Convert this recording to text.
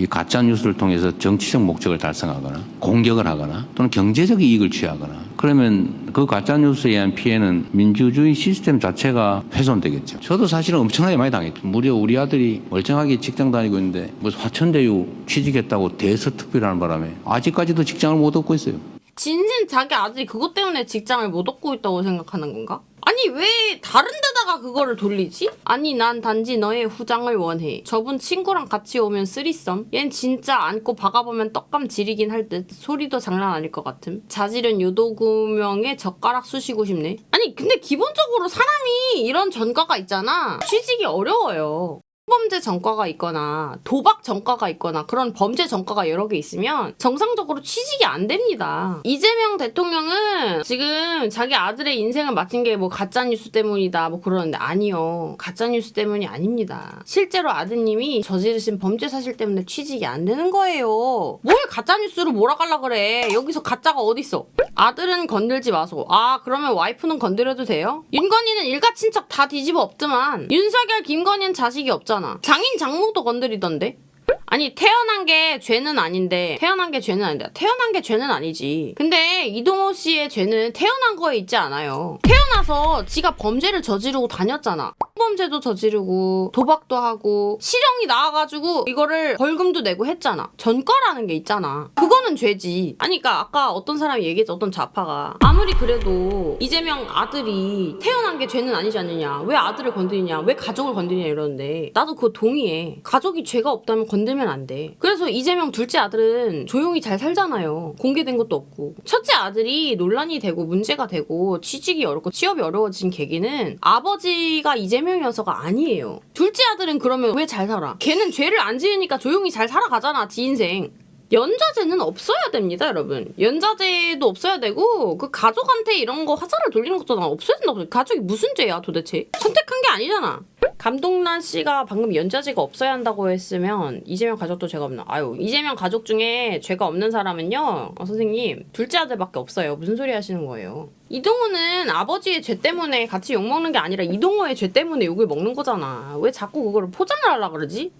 이 가짜 뉴스를 통해서 정치적 목적을 달성하거나 공격을 하거나 또는 경제적 이익을 취하거나 그러면 그 가짜 뉴스에 의한 피해는 민주주의 시스템 자체가 훼손되겠죠. 저도 사실은 엄청나게 많이 당했죠. 무려 우리 아들이 멀쩡하게 직장 다니고 있는데 무슨 화천대유 취직했다고 대서특필하는 바람에 아직까지도 직장을 못 얻고 있어요. 진심 자기 아들이 그것 때문에 직장을 못 얻고 있다고 생각하는 건가? 아니 왜 다른 데다가 그거를 돌리지? 아니 난 단지 너의 후장을 원해. 저분 친구랑 같이 오면 쓰리썸. 얜 진짜 안고 박아보면 떡감 지리긴 할 듯. 소리도 장난 아닐 것 같음. 자질은 유도구명에 젓가락 쑤시고 싶네. 아니 근데 기본적으로 사람이 이런 전과가 있잖아. 취직이 어려워요. 범죄 전과가 있거나 도박 전과가 있거나 그런 범죄 전과가 여러 개 있으면 정상적으로 취직이 안 됩니다. 이재명 대통령은 지금 자기 아들의 인생을 마친 게뭐 가짜 뉴스 때문이다 뭐 그러는데 아니요. 가짜 뉴스 때문이 아닙니다. 실제로 아드님이 저지르신 범죄 사실 때문에 취직이 안 되는 거예요. 뭘 가짜 뉴스로 몰아가려 그래. 여기서 가짜가 어딨어? 아들은 건들지 마소. 아 그러면 와이프는 건드려도 돼요? 윤건이는 일가 친척 다 뒤집어 엎더만 윤석열 김건희는 자식이 없잖아. 장인 장모도 건드리던데. 아니 태어난 게 죄는 아닌데 태어난 게 죄는 아닌데 태어난 게 죄는 아니지. 근데 이동호 씨의 죄는 태어난 거에 있지 않아요. 태어나서 지가 범죄를 저지르고 다녔잖아 범죄도 저지르고 도박도 하고 실형이 나와가지고 이거를 벌금도 내고 했잖아. 전과라는 게 있잖아. 그거는 죄지. 아니 그니까 아까 어떤 사람이 얘기했지 어떤 좌파가. 아무리 그래도 이재명 아들이 태어난 게 죄는 아니지 않느냐. 왜 아들을 건드리냐. 왜 가족을 건드리냐 이러는데 나도 그거 동의해. 가족이 죄가 없다면 건들면 안 돼. 그래서 이재명 둘째 아들은 조용히 잘 살잖아요. 공개된 것도 없고. 첫째 아들이 논란이 되고 문제가 되고 취직이 어렵고 취업이 어려워진 계기는 아버지가 이재명 이어서가 아니에요. 둘째 아들은 그러면 왜 잘 살아? 걔는 죄를 안 지으니까 조용히 잘 살아가잖아, 지 인생. 연자제는 없어야 됩니다, 여러분. 연자제도 없어야 되고 그 가족한테 이런 거 화살을 돌리는 것도 난 없어야 된다고. 가족이 무슨 죄야, 도대체? 선택한 게 아니잖아. 감동란 씨가 방금 연자제가 없어야 한다고 했으면 이재명 가족도 죄가 없나? 아유, 이재명 가족 중에 죄가 없는 사람은요, 어, 선생님 둘째 아들밖에 없어요. 무슨 소리 하시는 거예요? 이동호는 아버지의 죄 때문에 같이 욕 먹는 게 아니라 이동호의 죄 때문에 욕을 먹는 거잖아. 왜 자꾸 그거를 포장을 하려 그러지?